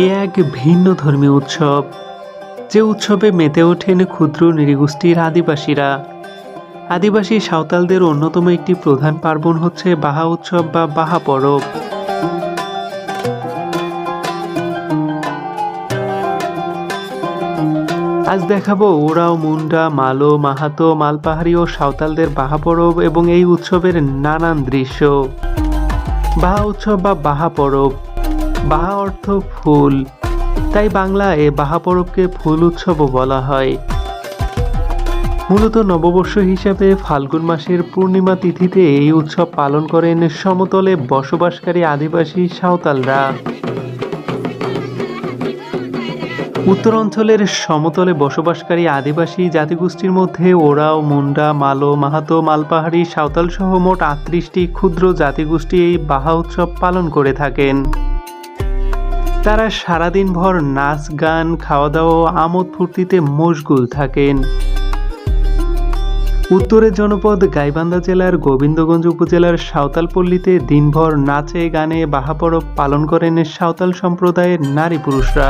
এ এক ভিন্ন ধর্মীয় উৎসব, যে উৎসবে মেতে ওঠেন ক্ষুদ্র নৃগোষ্ঠীর আদিবাসীরা। আদিবাসী সাঁওতালদের অন্যতম একটি প্রধান পার্বণ হচ্ছে বাহা উৎসব বা বাহা পরব। আজ দেখাবো ওরাও, মুন্ডা, মালো, মাহাতো, মালপাহাড়ি ও সাঁওতালদের বাহা পরব এবং এই উৎসবের নানান দৃশ্য। বাহা উৎসব বা বাহা পরব বাহা অর্থ ফুল। তাই বাংলায় বাহা পরবকে ফুল উৎসবও বলা হয়। মূলত নববর্ষ হিসাবে ফাল্গুন মাসের পূর্ণিমা তিথিতে এই উৎসব পালন করেন সমতলে বসবাসকারী আদিবাসী সাঁওতালরা। উত্তর অঞ্চলের সমতলে বসবাসকারী আদিবাসী জাতিগোষ্ঠীর মধ্যে ওরাও, মুন্ডা, মালো, মাহাতো, মালপাহাড়ি সাঁওতাল সহ মোট আটত্রিশটি ক্ষুদ্র জাতিগোষ্ঠী এই বাহা উৎসব পালন করে থাকেন। তারা সারাদিন ভর নাচ, গান খাওয়া দাওয়া আমোদ ফুর্তিতে মশগুল থাকেন। উত্তরের জনপদ গাইবান্ধা জেলার গোবিন্দগঞ্জ উপজেলার সাঁওতালপল্লীতে দিনভর নাচে, গানে বাহাপরব পালন করেন সাঁওতাল সম্প্রদায়ের নারী পুরুষরা।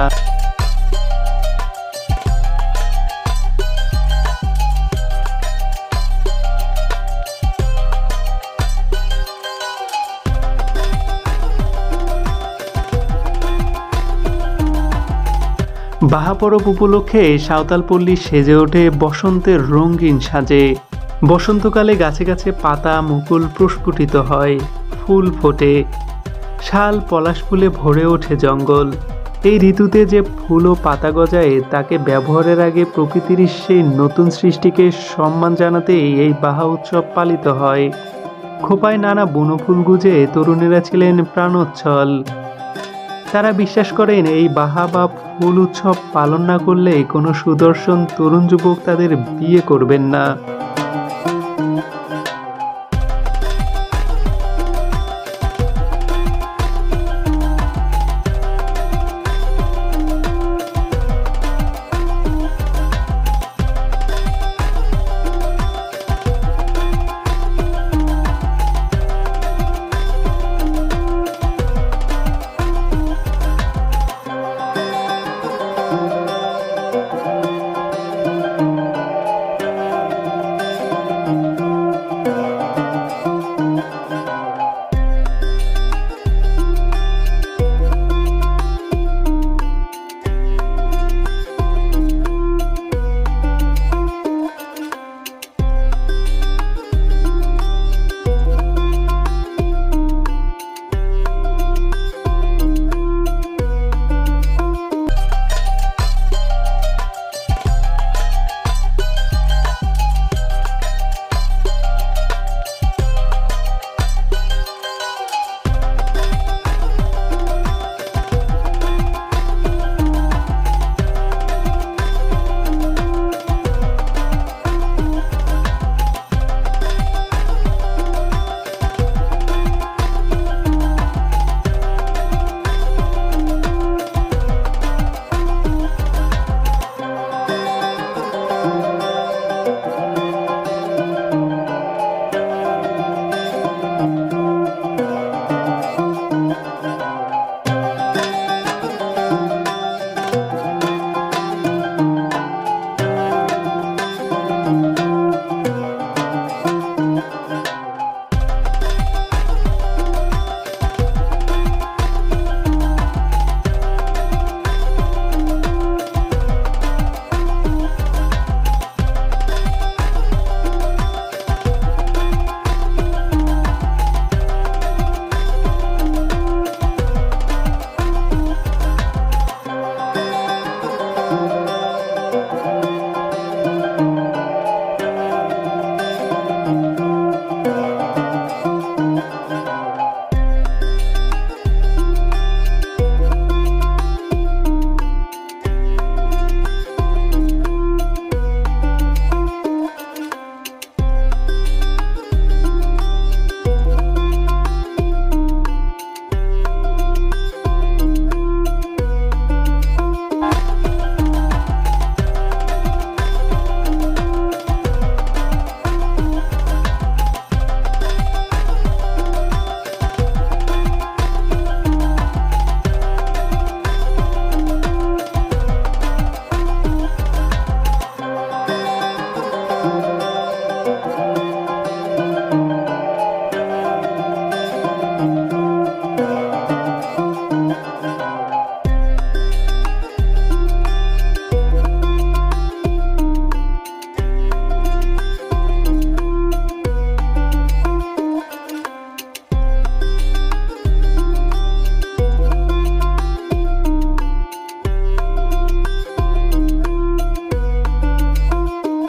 বাহা পরব উপলক্ষে সাঁওতালপল্লী সেজে ওঠে বসন্তের রঙিন সাজে। বসন্তকালে গাছে গাছে পাতা, মুকুল প্রস্ফুটিত হয়, ফুল ফোটে। শাল পলাশ ফুলে ভরে ওঠে জঙ্গল। এই ঋতুতে যে ফুল ও পাতা গজায়, তাকে ব্যবহারের আগে প্রকৃতির সেই নতুন সৃষ্টিকে সম্মান জানাতেই এই বাহা উৎসব পালিত হয়। খোপায় নানা বনফুল গুজে তরুণেরা ছিলেন প্রাণোচ্ছল। তারা বিশ্বাস করেন এই বাহা বা ফুল উৎসব পালন না করলে কোনো সুদর্শন তরুণ যুবক তাদের বিয়ে করবেন না।